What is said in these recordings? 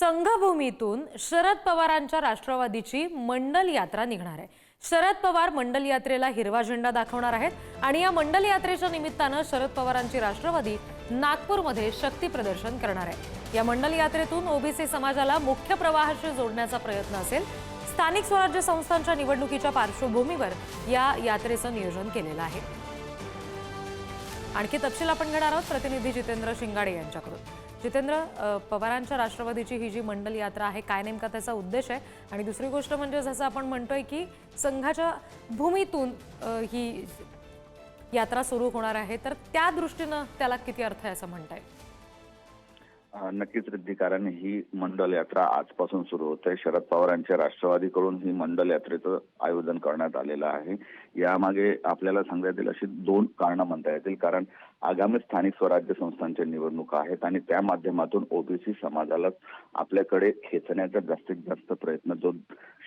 संघभूमीतून शरद पवारांच्या राष्ट्रवादीची मंडल यात्रा निघणार आहे. शरद पवार मंडल यात्रेला हिरवा झेंडा दाखवणार आहेत आणि या मंडल यात्रेच्या निमित्तानं शरद पवारांची राष्ट्रवादी नागपूरमध्ये शक्ती प्रदर्शन करणार आहे. या मंडल यात्रेतून ओबीसी समाजाला मुख्य प्रवाहाशी जोडण्याचा प्रयत्न असेल. स्थानिक स्वराज्य संस्थांच्या निवडणुकीच्या पार्श्वभूमीवर या यात्रेचं नियोजन केलेलं आहे. आणखी तपशील आपण घेणार आहोत. प्रतिनिधी जितेंद्र शिंगाडे यांच्याकडून. जितेंद्र पवारांच्या राष्ट्रवादीची ही जी मंडल यात्रा आहे काय नेमका त्याचा उद्देश आहे? आणि दुसरी गोष्ट म्हणजे जसं आपण म्हणतोय की संघाच्या भूमीतून ही यात्रा सुरू होणार आहे तर त्या दृष्टीनं त्याला किती अर्थ आहे असं म्हणताय? नक्कीच रिद्धी कारण ही मंडल यात्रा आजपासून सुरू होते. शरद पवारांच्या राष्ट्रवादीकडून ही मंडल यात्रेचं आयोजन करण्यात आलेलं आहे. यामागे आपल्याला सांगता येतील अशी दोन कारणं म्हणता येतील. कारण आगामी स्थानिक स्वराज्य संस्थांच्या निवडणुका आहेत आणि त्या माध्यमातून ओबीसी समाजाला आपल्याकडे खेचण्याचा जास्तीत जास्त प्रयत्न जो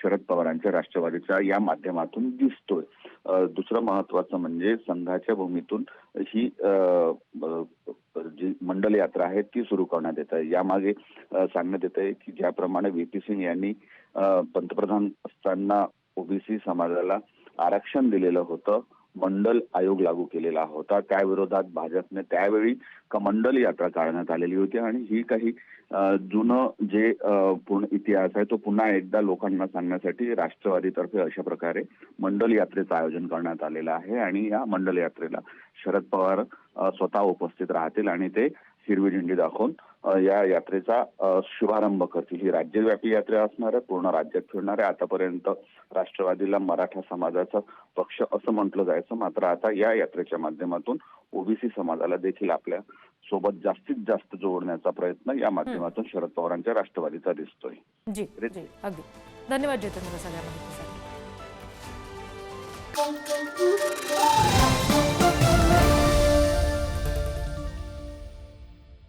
शरद पवारांच्या राष्ट्रवादीच्या या माध्यमातून दिसतोय. दुसरं महत्वाचं म्हणजे संघाच्या भूमीतून ही अ, यात्रा आहे ती सुरू करण्यात येत आहे. यामागे सांगण्यात येत आहे की ज्याप्रमाणे व्ही. पी. सिंग यांनी पंतप्रधान असताना ओबीसी समाजाला आरक्षण दिलेलं होतं मंडल आयोग लागू केलेला होता. त्या विरोधात भाजपने त्यावेळी कमंडल यात्रा काढण्यात आलेली होती आणि ही काही जुनं जे पूर्ण इतिहास आहे तो पुन्हा एकदा लोकांना सांगण्यासाठी राष्ट्रवादीतर्फे अशा प्रकारे मंडल यात्रेचं आयोजन करण्यात आलेलं आहे आणि या मंडल यात्रेला शरद पवार स्वतः उपस्थित राहतील आणि ते हिरवी झेंडी दाखवून या यात्रेचा शुभारंभ करतील. ही राज्यव्यापी यात्रा असणार आहे पूर्ण राज्यात फिरणार आहे. आतापर्यंत राष्ट्रवादीला मराठा समाजाचा पक्ष असं म्हटलं जायचं. मात्र आता या यात्रेच्या माध्यमातून ओबीसी समाजाला देखील आपल्यासोबत जास्तीत जास्त जोडण्याचा प्रयत्न या माध्यमातून शरद पवारांच्या राष्ट्रवादीचा दिसतोय. जी जी अगदी. धन्यवाद